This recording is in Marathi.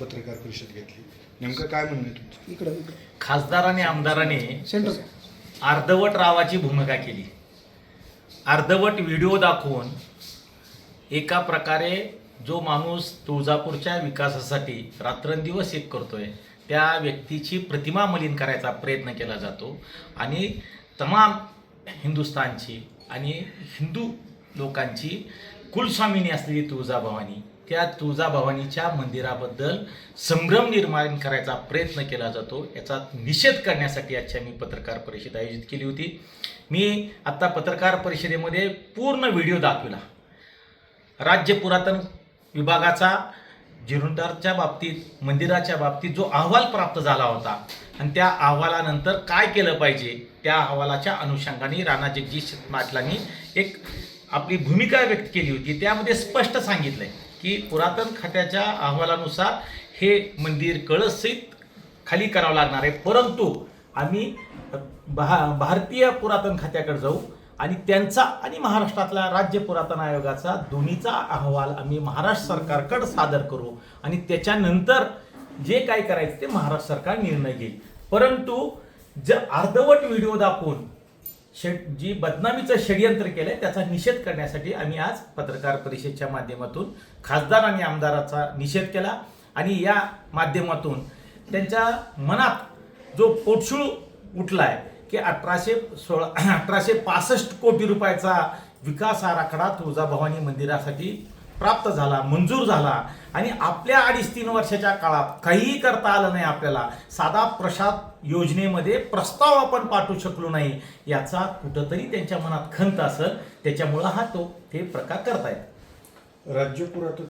पत्रकार परिषद घेतली. नेमकं काय म्हणणं आहे तुमचं? इकडं इकडं. खासदार आणि आमदाराने सेंटर. अर्धवट रावाची भूमिका केली. अर्धवट व्हिडिओ दाखवून एका प्रकारे जो माणूस तुळजापूरच्या विकासासाठी रात्रंदिवस एक करतोय त्या व्यक्तीची प्रतिमा मलिन करायचा प्रयत्न केला जातो. आणि तमाम हिंदुस्थानची आणि हिंदू लोकांची कुलस्वामिनी असलेली तुळजाभवानी त्या तुळजाभवानीच्या मंदिराबद्दल संभ्रम निर्माण करायचा प्रयत्न केला जातो. याचा निषेध करण्यासाठी आजच्या मी पत्रकार परिषद आयोजित केली होती. मी आत्ता पत्रकार परिषदेमध्ये पूर्ण व्हिडिओ दाखविला. राज्य पुरातन विभागाचा जीर्णोद्धारच्या बाबतीत मंदिराच्या बाबतीत जो अहवाल प्राप्त झाला होता आणि त्या अहवालानंतर काय केलं पाहिजे त्या अहवालाच्या अनुषंगाने राणा जगजीत पाटलांनी एक आपली भूमिका व्यक्त केली होती. त्यामध्ये स्पष्ट सांगितलं आहे की पुरातन खात्याच्या अहवालानुसार हे मंदिर कळसहित खाली करावं लागणार आहे. परंतु आम्ही भा भारतीय पुरातन खात्याकडे जाऊ आणि त्यांचा आणि महाराष्ट्रातल्या राज्य पुरातन आयोगाचा दोन्हीचा अहवाल आम्ही महाराष्ट्र सरकारकडे सादर करू आणि त्याच्यानंतर जे काय करायचं ते महाराष्ट्र सरकार निर्णय घेईल. परंतु ज अर्धवट व्हिडिओ दाखवून षड जी बदनामीचं षडयंत्र केलंय त्याचा निषेध करण्यासाठी आम्ही आज पत्रकार परिषदेच्या माध्यमातून खासदार आणि आमदाराचा निषेध केला आणि या माध्यमातून त्यांच्या मनात जो पोटशूळ उठलाय की अठराशे सोळा अठराशे पासष्ट कोटी रुपयाचा विकास आराखडा तुळजाभवानी मंदिरासाठी प्राप्त झाला मंजूर झाला आणि आपल्या अडीच तीन वर्षाच्या काळात काहीही करता आलं नाही आपल्याला. साधा प्रसाद योजनेमध्ये प्रस्ताव आपण पाठवू शकलो नाही. याचा कुठंतरी त्यांच्या मनात खंत असेल. त्याच्यामुळं हा तो ते प्रकार करतायत. राज्य पुरातत्व